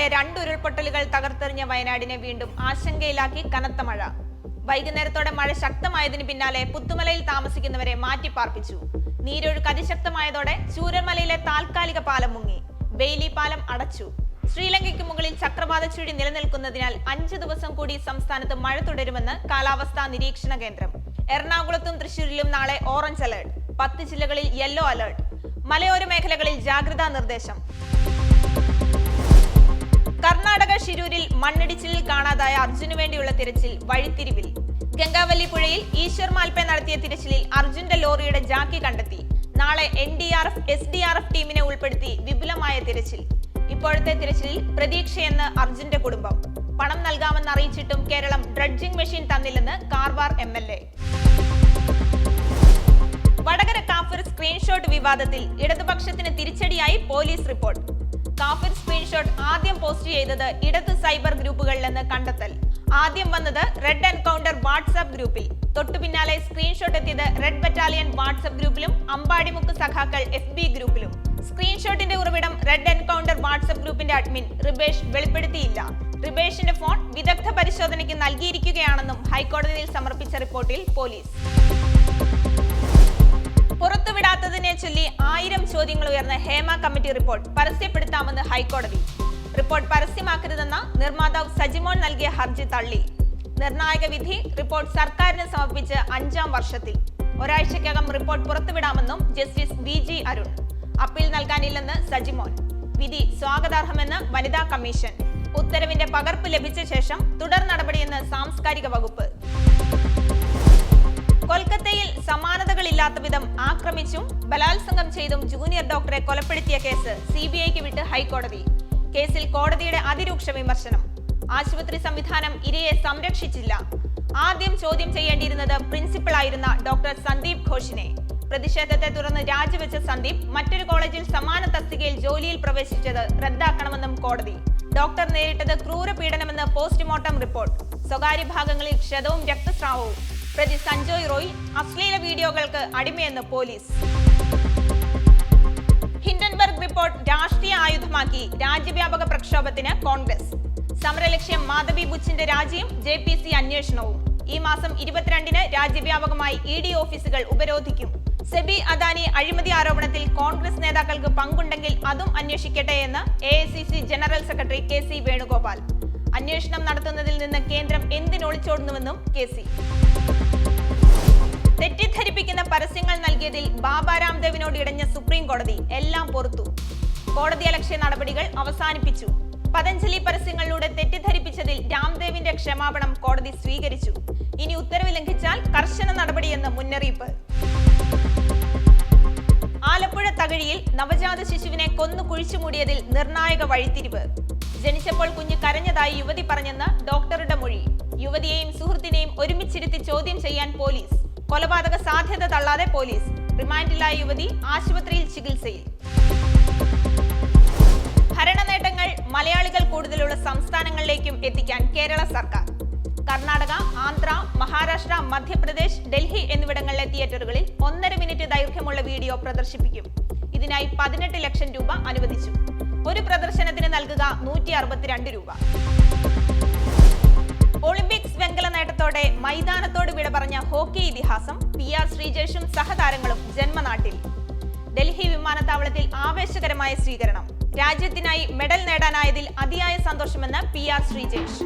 ഉണ്ടായ രണ്ട് ഉരുൾപൊട്ടലുകൾ തകർത്തെറിഞ്ഞ വയനാടിനെ വീണ്ടും ആശങ്കയിലാക്കി കനത്ത മഴ. വൈകുന്നേരത്തോടെ മഴ ശക്തമായതിനു പിന്നാലെ പുത്തുമലയിൽ താമസിക്കുന്നവരെ മാറ്റിപ്പാർപ്പിച്ചു. നീരൊഴുക്ക് അതിശക്തമായതോടെ ചൂരമലയിലെ താൽക്കാലിക പാലം മുങ്ങി. ബെയിലി പാലം അടച്ചു. ശ്രീലങ്കയ്ക്ക് മുകളിൽ ചക്രവാത ചുഴി നിലനിൽക്കുന്നതിനാൽ അഞ്ചു ദിവസം കൂടി സംസ്ഥാനത്ത് മഴ തുടരുമെന്ന് കാലാവസ്ഥാ നിരീക്ഷണ കേന്ദ്രം. എറണാകുളത്തും തൃശൂരിലും നാളെ ഓറഞ്ച് അലേർട്ട്. പത്ത് ജില്ലകളിൽ യെല്ലോ അലേർട്ട്. മലയോര മേഖലകളിൽ ജാഗ്രതാ നിർദ്ദേശം. കർണാടക ഷിരൂരിൽ മണ്ണിടിച്ചിലിൽ കാണാതായ അർജുനു വേണ്ടിയുള്ള തിരച്ചിൽ വഴിത്തിരിവിൽ. ഗംഗാവല്ലി പുഴയിൽ ഈശ്വർ മാൽപ്പെ നടത്തിയ തിരച്ചിലിൽ അർജുന്റെ ലോറിയുടെ ജാക്കി കണ്ടെത്തി. നാളെ N D R F S D R F ടീമിനെ ഉൾപ്പെടുത്തി വിപുലമായ തിരച്ചിൽ. ഇപ്പോഴത്തെ തിരച്ചിലിൽ പ്രതീക്ഷയെന്ന് അർജുന്റെ കുടുംബം. പണം നൽകാമെന്ന് അറിയിച്ചിട്ടും Keralam dredging machine തന്നില്ലെന്ന് Karwar M L A. Vadakara കാഫർ screenshot വിവാദത്തിൽ ഇടതുപക്ഷത്തിന് തിരിച്ചടിയായി പോലീസ് റിപ്പോർട്ട്. കാഫിർ സ്ക്രീൻഷോട്ട് ആദ്യം പോസ്റ്റ് ചെയ്തത് ഇടത് സൈബർ ഗ്രൂപ്പുകളിലെന്ന് കണ്ടെത്തൽ. ആദ്യം വന്നത് റെഡ് എൻകൗണ്ടർ വാട്സ്ആപ്പ് ഗ്രൂപ്പിൽ. തൊട്ടു പിന്നാലെ സ്ക്രീൻഷോട്ട് എത്തിയത് റെഡ് ബറ്റാലിയൻ വാട്സ്ആപ്പ് ഗ്രൂപ്പിലും അമ്പാടിമുക്ക് സഖാക്കൾ എഫ് ബി ഗ്രൂപ്പിലും. സ്ക്രീൻഷോട്ടിന്റെ ഉറവിടം റെഡ് എൻകൗണ്ടർ വാട്സ്ആപ്പ് ഗ്രൂപ്പിന്റെ അഡ്മിൻ റിബേഷ് വെളിപ്പെടുത്തിയില്ല. റിബേഷിന്റെ ഫോൺ വിദഗ്ധ പരിശോധനയ്ക്ക് നൽകിയിരിക്കുകയാണെന്നും ഹൈക്കോടതിയിൽ സമർപ്പിച്ച റിപ്പോർട്ടിൽ പോലീസ്. ചോദ്യങ്ങൾ ഉയർന്ന ഹേമ കമ്മിറ്റി റിപ്പോർട്ട് പരസ്യപ്പെടുത്താമെന്ന് ഹൈക്കോടതി. റിപ്പോർട്ട് പരസ്യമാക്കരുതെന്ന നിർമ്മാതാവ് സജിമോൻ നൽകിയ ഹർജി തള്ളി. നിർണായക വിധി റിപ്പോർട്ട് സർക്കാരിന് സമർപ്പിച്ച് അഞ്ചാം വർഷത്തിൽ. ഒരാഴ്ചക്കകം report പുറത്തുവിടാമെന്നും justice V G Arun. Appeal നൽകാനില്ലെന്ന് Sajimon. വിധി സ്വാഗതാർഹമെന്ന് വനിതാ കമ്മീഷൻ. ഉത്തരവിന്റെ പകർപ്പ് ലഭിച്ച ശേഷം തുടർ നടപടിയെന്ന് സാംസ്കാരിക വകുപ്പ്. കൊൽക്കത്തയിൽ സമാനതകളില്ലാത്ത വിധം ആക്രമിച്ചും ബലാത്സംഗം ചെയ്തും ജൂനിയർ ഡോക്ടറെ കൊലപ്പെടുത്തിയ കേസ് സി ബി ഐക്ക് വിട്ട് ഹൈക്കോടതി. കേസിൽ കോടതിയുടെ അതിരൂക്ഷ വിമർശനം. ആശുപത്രി സംവിധാനം ഇരയെ സംരക്ഷിച്ചില്ല. ആദ്യം ചോദ്യം ചെയ്യേണ്ടിയിരുന്നത് പ്രിൻസിപ്പൽ ആയിരുന്ന ഡോക്ടർ സന്ദീപ് ഘോഷിനെ. പ്രതിഷേധത്തെ തുടർന്ന് രാജിവെച്ച സന്ദീപ് മറ്റൊരു കോളേജിൽ സമാന തസ്തികയിൽ ജോലിയിൽ പ്രവേശിച്ചത് റദ്ദാക്കണമെന്നും കോടതി. ഡോക്ടർ നേരിട്ടത് ക്രൂരപീഡനമെന്ന് പോസ്റ്റ്മോർട്ടം റിപ്പോർട്ട്. സ്വകാര്യ ഭാഗങ്ങളിൽ ക്ഷതവും രക്തസ്രാവവും. പ്രതി സഞ്ജോയ് റോയ് അശ്ലീല വീഡിയോകൾക്ക് അടിമയെന്ന് പോലീസ്. ഹിൻഡൻബർഗ് റിപ്പോർട്ട് രാഷ്ട്രീയ ആയുധമാക്കി രാജ്യവ്യാപക പ്രക്ഷോഭത്തിന് കോൺഗ്രസ്. സമരലക്ഷ്യം മാധവി ബുച്ചിന്റെ രാജിയും ജെ പി സി അന്വേഷണവും. ഈ മാസം ഇരുപത്തിരണ്ടിന് രാജ്യവ്യാപകമായി ഇ ഡി ഓഫീസുകൾ ഉപരോധിക്കും. സെബി അദാനി അഴിമതി ആരോപണത്തിൽ കോൺഗ്രസ് നേതാക്കൾക്ക് പങ്കുണ്ടെങ്കിൽ അതും അന്വേഷിക്കട്ടെ എന്ന് A general secretary K C Venugopal. അന്വേഷണം നടത്തുന്നതിൽ നിന്ന് കേന്ദ്രം എന്തിനൊളിച്ചോടുന്നുവെന്നും കെ സി. തെറ്റിദ്ധരിപ്പിക്കുന്ന പരസ്യങ്ങൾ നൽകിയതിൽ ബാബ രാംദേവിനോട് ഇടഞ്ഞ സുപ്രീം കോടതി എല്ലാം പൊറത്തു. കോടതി അലക്ഷ്യ നടപടികൾ അവസാനിപ്പിച്ചു. പതഞ്ജലി പരസ്യങ്ങളിലൂടെ തെറ്റിദ്ധരിപ്പിച്ചതിൽ രാംദേവിന്റെ ക്ഷമാപണം കോടതി സ്വീകരിച്ചു. ഇനി ഉത്തരവ് ലംഘിച്ചാൽ കർശന നടപടിയെന്ന് മുന്നറിയിപ്പ്. ആലപ്പുഴ തകഴിയിൽ നവജാത ശിശുവിനെ കൊന്നു കുഴിച്ചു മൂടിയതിൽ നിർണായക വഴിത്തിരിവ്. ജനിച്ചപ്പോൾ കുഞ്ഞ് കരഞ്ഞതായി യുവതി പറഞ്ഞെന്ന് ഡോക്ടറുടെ മൊഴി. യുവതിയെയും സുഹൃത്തിനെയും ഒരുമിച്ചിരുത്തി ചോദ്യം ചെയ്യാൻ പോലീസ്. കൊലപാതക സാധ്യത തള്ളാതെ പോലീസ് റിമാൻഡിലായ യുവതി ആശുപത്രിയിൽ ചികിത്സയിൽ. ഭരണ നേട്ടങ്ങൾ മലയാളികൾ കൂടുതലുള്ള സംസ്ഥാനങ്ങളിലേക്കും എത്തിക്കാൻ കേരള സർക്കാർ. കർണാടക ആന്ധ്ര മഹാരാഷ്ട്ര മധ്യപ്രദേശ് ഡൽഹി എന്നിവിടങ്ങളിലെ തിയേറ്ററുകളിൽ ഒന്നര മിനിറ്റ് ദൈർഘ്യമുള്ള വീഡിയോ പ്രദർശിപ്പിക്കും. ഇതിനായി പതിനെട്ട് ലക്ഷം രൂപ അനുവദിച്ചു. ഒരു പ്രദർശനത്തിന് നൽകുക നൂറ്റി അറുപത്തിരണ്ട് രൂപ. നേട്ടത്തോടെ മൈതാനത്തോട് വിട പറഞ്ഞ ഹോക്കി ഇതിഹാസം പി ആർ ശ്രീജേഷും സഹതാരങ്ങളും ജന്മനാട്ടിൽ. ഡൽഹി വിമാനത്താവളത്തിൽ ആവേശകരമായ സ്വീകരണം. രാജ്യത്തിനായി മെഡൽ നേടാനായതിൽ അതിയായ സന്തോഷമെന്ന് പി ആർ ശ്രീജേഷ്.